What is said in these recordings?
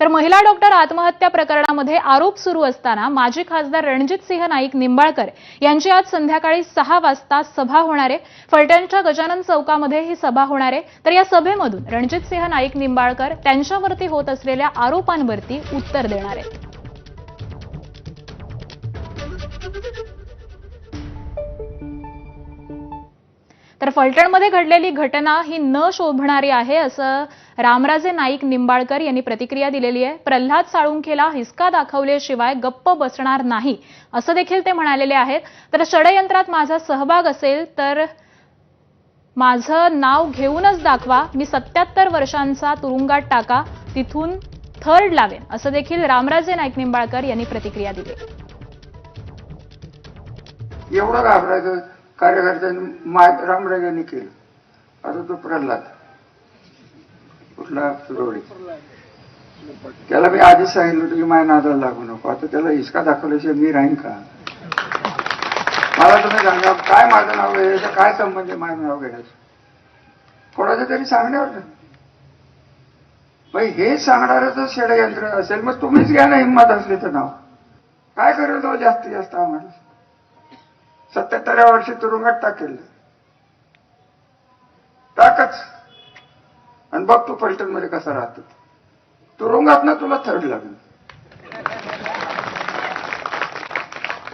तर महिला डॉक्टर आत्महत्या प्रकरणामध्ये आरोप सुरू असताना माजी खासदार रणजितसिंह नाईक निंबाळकर यांची आज संध्याकाळी सहा वाजता सभा होणार आहे. फलटणच्या गजानन चौकामध्ये ही सभा होणार आहे. तर या सभेमधून रणजितसिंह नाईक निंबाळकर त्यांच्यावरती होत असलेल्या आरोपांवरती उत्तर देणार आहेत. तर फलटणमध्ये घडलेली घटना ही न शोभणारी आहे असं रामराजे नाईक निंबाळकर यांनी प्रतिक्रिया दिलेली आहे. प्रल्हाद साळुंखेला हिसका दाखवल्याशिवाय गप्प बसणार नाही असं देखील ते म्हणालेले आहेत. तर षडयंत्रात माझा सहभाग असेल तर माझं नाव घेऊनच दाखवा. मी सत्याहत्तर वर्षांचा तुरुंगात टाका तिथून थर्ड लावेन असं देखील रामराजे नाईक निंबाळकर यांनी प्रतिक्रिया दिली. एवढं कार्यकर्त्यांनी माय रामराजांनी केलं. आता तो प्रल्हाद. कुठला सुरवडी त्याला मी आधीच सांगितलं होतं की माझ्या नादाला लागू नको. आता त्याला हिसका दाखवल्याशिवाय मी राहीन का? मला तुम्ही सांगा काय माझं नाव घ्यायचं काय संबंध आहे माझं नाव घेण्याचं? कोणाचं तरी सांगण्यावर ना मग हे सांगणारच षडयंत्र असेल मग तुम्हीच घ्या ना हिंमत असली तर नाव. काय करेल तो जास्तीत जास्त आम्हाला? सत्याहत्तराव्या वर्षी तुरुंगात टाकेल. टाकच. आणि बघ तू पलटणमध्ये कसा राहतो. तुरुंगात ना तुला थर्ड लागेल.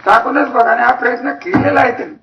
टाकूनच बघ आणि हा प्रयत्न केलेला आहे त्यांनी.